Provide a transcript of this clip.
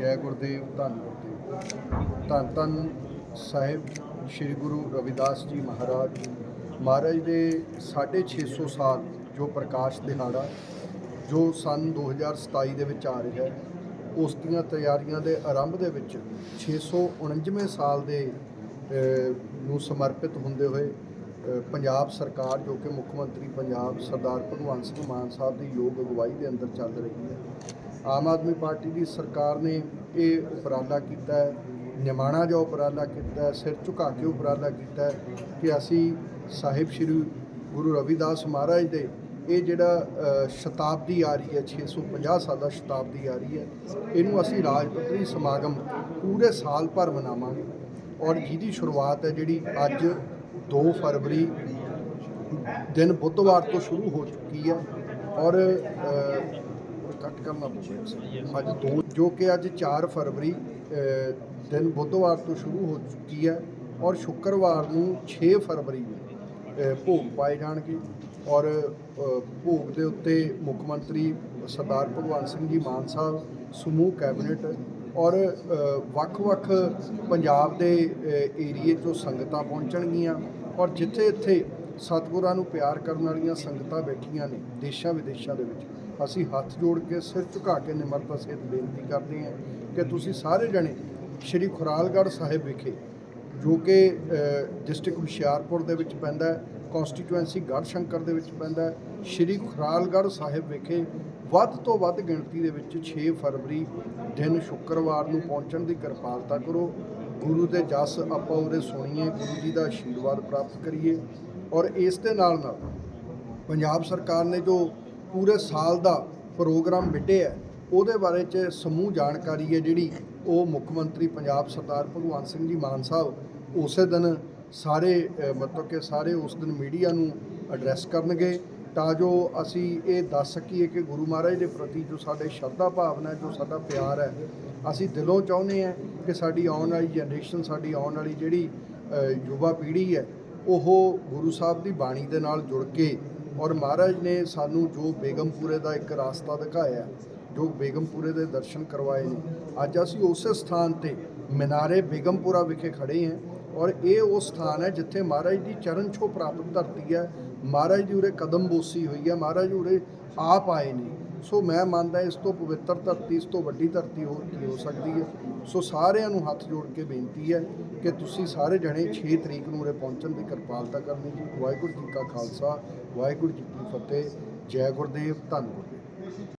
ਜੈ ਗੁਰਦੇਵ, ਧੰਨ ਗੁਰਦੇਵ। ਧੰਨ ਧੰਨ ਸਾਹਿਬ ਸ੍ਰੀ ਗੁਰੂ ਰਵਿਦਾਸ ਜੀ ਮਹਾਰਾਜ। ਮਹਾਰਾਜ ਦੇ 650 ਸਾਲ ਜੋ ਪ੍ਰਕਾਸ਼ ਦਿਹਾੜਾ, ਜੋ ਸਨ 2027 ਦੇ ਵਿੱਚ ਆ ਰਿਹਾ ਹੈ, ਉਸ ਦੀਆਂ ਤਿਆਰੀਆਂ ਦੇ ਆਰੰਭ ਦੇ ਵਿੱਚ 649ਵੇਂ ਸਾਲ ਦੇ ਨੂੰ ਸਮਰਪਿਤ ਹੁੰਦੇ ਹੋਏ ਪੰਜਾਬ ਸਰਕਾਰ ਜੋ ਕਿ ਮੁੱਖ ਮੰਤਰੀ ਪੰਜਾਬ ਸਰਦਾਰ ਭਗਵੰਤ ਸਿੰਘ ਮਾਨ ਸਾਹਿਬ ਦੀ ਯੋਗ ਅਗਵਾਈ ਦੇ ਅੰਦਰ ਚੱਲ ਰਹੀ ਹੈ ਆਮ ਆਦਮੀ ਪਾਰਟੀ ਦੀ ਸਰਕਾਰ ਨੇ ਇਹ ਉਪਰਾਲਾ ਕੀਤਾ ਹੈ, ਨਿਮਾਣਾ ਜਿਹਾ ਉਪਰਾਲਾ ਕੀਤਾ ਹੈ, ਸਿਰ ਝੁਕਾ ਕੇ ਉਪਰਾਲਾ ਕੀਤਾ ਹੈ ਕਿ ਅਸੀਂ ਸਾਹਿਬ ਸ੍ਰੀ ਗੁਰੂ ਰਵਿਦਾਸ ਮਹਾਰਾਜ ਦੇ ਇਹ ਜਿਹੜਾ ਸ਼ਤਾਬਦੀ ਆ ਰਹੀ ਹੈ 650 ਦਾ ਸ਼ਤਾਬਦੀ ਆ ਰਹੀ ਹੈ, ਇਹਨੂੰ ਅਸੀਂ ਰਾਜ ਪੱਧਰੀ ਸਮਾਗਮ ਪੂਰੇ ਸਾਲ ਭਰ ਮਨਾਵਾਂਗੇ ਔਰ ਜਿਹਦੀ ਸ਼ੁਰੂਆਤ ਹੈ ਜਿਹੜੀ ਅੱਜ 2 ਫਰਵਰੀ ਦਿਨ ਬੁੱਧਵਾਰ ਤੋਂ ਸ਼ੁਰੂ ਹੋ ਚੁੱਕੀ ਹੈ ਔਰ ਕੱਟ ਕਰਨਾ ਪਊਗਾ। ਅੱਜ ਦੋ, ਜੋ ਕਿ ਅੱਜ 4 ਫਰਵਰੀ ਦਿਨ ਬੁੱਧਵਾਰ ਤੋਂ ਸ਼ੁਰੂ ਹੋ ਚੁੱਕੀ ਹੈ ਔਰ ਸ਼ੁੱਕਰਵਾਰ ਨੂੰ 6 ਫਰਵਰੀ ਨੂੰ ਭੋਗ ਪਾਏ ਜਾਣਗੇ ਔਰ ਭੋਗ ਦੇ ਉੱਤੇ ਮੁੱਖ ਮੰਤਰੀ ਸਰਦਾਰ ਭਗਵੰਤ ਸਿੰਘ ਜੀ ਮਾਨ ਸਾਹਿਬ, ਸਮੂਹ ਕੈਬਨਿਟ ਔਰ ਵੱਖ-ਵੱਖ ਪੰਜਾਬ ਦੇ ਏਰੀਏ ਤੋਂ ਸੰਗਤਾਂ ਪਹੁੰਚਣਗੀਆਂ ਔਰ ਜਿੱਥੇ ਇੱਥੇ ਸਤਿਗੁਰਾਂ ਨੂੰ ਪਿਆਰ ਕਰਨ ਵਾਲੀਆਂ ਸੰਗਤਾਂ ਬੈਠੀਆਂ ਨੇ ਦੇਸ਼ਾਂ ਵਿਦੇਸ਼ਾਂ ਦੇ ਵਿੱਚ। ਅਸੀਂ ਹੱਥ ਜੋੜ ਕੇ, ਸਿਰ ਝੁਕਾ ਕੇ ਨਿਮਰਤਾ ਸਹਿਤ ਬੇਨਤੀ ਕਰਦੇ ਹਾਂ ਕਿ ਤੁਸੀਂ ਸਾਰੇ ਜਣੇ ਸ਼੍ਰੀ ਖੁਰਾਲਗੜ੍ਹ ਸਾਹਿਬ ਵਿਖੇ, ਜੋ ਕਿ ਡਿਸਟ੍ਰਿਕਟ ਹੁਸ਼ਿਆਰਪੁਰ ਦੇ ਵਿੱਚ ਪੈਂਦਾ ਹੈ ਕਨਸਟੀਟੂਐਂਸੀ ਗੜ੍ਹਸ਼ੰਕਰ ਦੇ ਵਿੱਚ ਪੈਂਦਾ ਸ਼੍ਰੀ ਖੁਰਾਲਗੜ੍ਹ ਸਾਹਿਬ ਵਿਖੇ ਵੱਧ ਤੋਂ ਵੱਧ ਗਿਣਤੀ ਦੇ ਵਿੱਚ 6 ਫਰਵਰੀ ਦਿਨ ਸ਼ੁੱਕਰਵਾਰ ਨੂੰ ਪਹੁੰਚਣ ਦੀ ਕਿਰਪਾਲਤਾ ਕਰੋ। ਗੁਰੂ ਦੇ ਜਸ ਆਪਾਂ ਉਹਦੇ ਸੁਣੀਏ, ਗੁਰੂ ਜੀ ਦਾ ਆਸ਼ੀਰਵਾਦ ਪ੍ਰਾਪਤ ਕਰੀਏ ਔਰ ਇਸ ਦੇ ਨਾਲ ਨਾਲ ਪੰਜਾਬ ਸਰਕਾਰ ਨੇ ਜੋ ਪੂਰੇ ਸਾਲ ਦਾ ਪ੍ਰੋਗਰਾਮ ਵਿੱਢਿਆ ਹੈ, ਉਹਦੇ ਬਾਰੇ ਚ ਸਮੂਹ ਜਾਣਕਾਰੀ ਹੈ ਜਿਹੜੀ ਉਹ ਮੁੱਖ ਮੰਤਰੀ ਪੰਜਾਬ ਸਰਦਾਰ ਭਗਵੰਤ ਸਿੰਘ ਜੀ ਮਾਨ ਸਾਹਿਬ ਉਸੇ ਦਿਨ ਸਾਰੇ ਮਤਲਬ ਕਿ ਸਾਰੇ ਉਸ ਦਿਨ ਮੀਡੀਆ ਨੂੰ ਐਡਰੈਸ ਕਰਨਗੇ। ਤਾਂ ਜੋ ਅਸੀਂ ਇਹ ਦੱਸ ਸਕੀਏ ਕਿ ਗੁਰੂ ਮਹਾਰਾਜ ਦੇ ਪ੍ਰਤੀ ਜੋ ਸਾਡੇ ਸ਼ਰਧਾ ਭਾਵਨਾ ਜੋ ਸਾਡਾ ਪਿਆਰ ਹੈ ਅਸੀਂ ਦਿਲੋਂ ਚਾਹੁੰਦੇ ਹਾਂ ਕਿ ਸਾਡੀ ਆਉਣ ਵਾਲੀ ਜਨਰੇਸ਼ਨ ਸਾਡੀ ਆਉਣ ਵਾਲੀ ਜਿਹੜੀ ਯੁਵਾ ਪੀੜ੍ਹੀ ਹੈ ਉਹ ਗੁਰੂ ਸਾਹਿਬ ਦੀ ਬਾਣੀ ਦੇ ਨਾਲ ਜੁੜ ਕੇ ਔਰ ਮਹਾਰਾਜ ਨੇ ਸਾਨੂੰ ਜੋ ਬੇਗਮਪੁਰੇ ਦਾ ਇੱਕ ਰਾਸਤਾ ਦਿਖਾਇਆ, ਜੋ ਬੇਗਮਪੁਰੇ ਦੇ ਦਰਸ਼ਨ ਕਰਵਾਏ ਨੇ, ਅੱਜ ਅਸੀਂ ਉਸੇ ਸਥਾਨ ਤੇ ਮਿਨਾਰੇ ਬੇਗਮਪੁਰਾ ਵਿਖੇ ਖੜੇ ਹਾਂ ਔਰ ਇਹ ਉਹ ਸਥਾਨ ਹੈ ਜਿੱਥੇ ਮਹਾਰਾਜ ਦੀ ਚਰਨ ਛੋਹ ਪ੍ਰਾਪਤ ਧਰਤੀ ਹੈ। ਮਹਾਰਾਜ ਦੀ ਉਰੇ ਕਦਮ ਬੋਸੀ ਹੋਈ ਹੈ, ਮਹਾਰਾਜ ਉਰੇ ਆਪ ਆਏ ਨੇ। ਸੋ ਮੈਂ ਮੰਨਦਾ ਇਸ ਤੋਂ ਪਵਿੱਤਰ ਧਰਤੀ, ਇਸ ਤੋਂ ਵੱਡੀ ਧਰਤੀ ਹੋਰ ਕੀ ਹੋ ਸਕਦੀ ਹੈ? ਸੋ ਸਾਰਿਆਂ ਨੂੰ ਹੱਥ ਜੋੜ ਕੇ ਬੇਨਤੀ ਹੈ ਕਿ ਤੁਸੀਂ ਸਾਰੇ ਜਣੇ 6 ਤਰੀਕ ਨੂੰ ਉਰੇ ਪਹੁੰਚਣ ਦੀ ਕਿਰਪਾਲਤਾ ਕਰਨੀ ਜੀ। ਵਾਹਿਗੁਰੂ ਜੀ ਕਾ ਖਾਲਸਾ, ਵਾਹਿਗੁਰੂ ਜੀ ਕੀ ਫਤਿਹ। ਜੈ ਗੁਰਦੇਵ, ਧੰਨ ਗੁਰਦੇਵ।